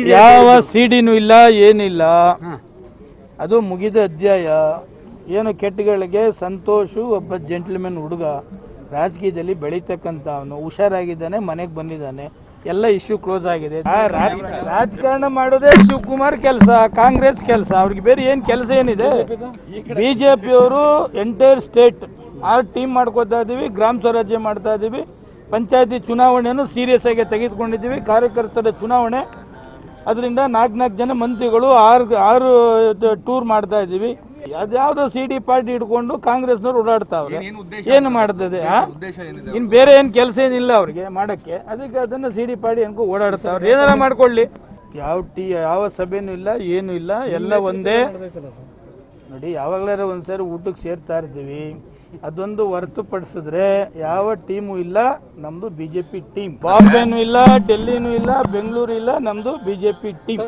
ಇದೆ ಯಾವ ಸಿಡಿನೂ ಇಲ್ಲ ಏನಿಲ್ಲ. ಅದು ಮುಗಿದ ಅಧ್ಯಾಯ. ಏನು ಕೆಟ್ಟಗಳಿಗೆ ಸಂತೋಷು ಒಬ್ಬ ಜೆಂಟ್ಲ್ಮೆನ್ ಹುಡುಗ ರಾಜಕೀಯದಲ್ಲಿ ಬೆಳೀತಕ್ಕಂಥ ಅವನು ಹುಷಾರಾಗಿದ್ದಾನೆ ಮನೆಗೆ ಬಂದಿದ್ದಾನೆ. ಎಲ್ಲ ಇಶ್ಯೂ ಕ್ಲೋಸ್ ಆಗಿದೆ. ರಾಜಕಾರಣ ಮಾಡೋದೇ ಶಿವಕುಮಾರ್ ಕೆಲಸ ಕಾಂಗ್ರೆಸ್ ಕೆಲಸ. ಅವ್ರಿಗೆ ಬೇರೆ ಏನು ಕೆಲಸ ಏನಿದೆ? ಬಿಜೆಪಿಯವರು ಎಂಟೈರ್ ಸ್ಟೇಟ್ ಆರ್ ಟೀಮ್ ಮಾಡ್ಕೋತಾ ಇದ್ದೀವಿ ಗ್ರಾಮ ಸ್ವರಾಜ್ಯ ಮಾಡ್ತಾ ಇದ್ದೀವಿ. ಪಂಚಾಯತಿ ಚುನಾವಣೆಯನ್ನು ಸೀರಿಯಸ್ ಆಗಿ ತೆಗೆದುಕೊಂಡಿದ್ದೀವಿ. ಕಾರ್ಯಕರ್ತರ ಚುನಾವಣೆ ಅದರಿಂದ ನಾಲ್ಕು ನಾಲ್ಕು ಜನ ಮಂತ್ರಿಗಳು ಆರು ಆರು ಟೂರ್ ಮಾಡ್ತಾ ಇದ್ದೀವಿ. ಅದ್ಯಾವುದೋ ಸಿ ಡಿ ಪಾರ್ಟಿ ಇಟ್ಕೊಂಡು ಕಾಂಗ್ರೆಸ್ನವ್ರು ಓಡಾಡ್ತಾವ್ರೆ. ಏನು ಮಾಡ್ತದೆ ಇನ್ನು ಇನ್ ಬೇರೆ ಏನು ಕೆಲಸ ಏನಿಲ್ಲ ಅವ್ರಿಗೆ ಮಾಡಕ್ಕೆ. ಅದಕ್ಕೆ ಅದನ್ನ ಸಿ ಡಿ ಪಾರ್ಟಿ ಅನ್ಕೋ ಓಡಾಡ್ತಾವ್ರೆ. ಏನಾರ ಮಾಡ್ಕೊಳ್ಳಿ. ಯಾವ ಟಿ ಯಾವ ಸಭೆನೂ ಇಲ್ಲ ಏನು ಇಲ್ಲ. ಎಲ್ಲ ಒಂದೇ. ನೋಡಿ ಯಾವಾಗಲಾರ ಒಂದ್ಸರಿ ಊಟಕ್ಕೆ ಸೇರ್ತಾ ಇರ್ತೀವಿ. ಅದೊಂದು ಹೊರತುಪಡಿಸಿದ್ರೆ ಯಾವ ಟೀಮು ಇಲ್ಲ, ನಮ್ದು ಬಿಜೆಪಿ ಟೀಮ್. ಬಾಂಬೆನೂ ಇಲ್ಲ, ಡೆಲ್ಲಿನೂ ಇಲ್ಲ, ಬೆಂಗಳೂರು ಇಲ್ಲ, ನಮ್ದು ಬಿಜೆಪಿ ಟೀಮ್.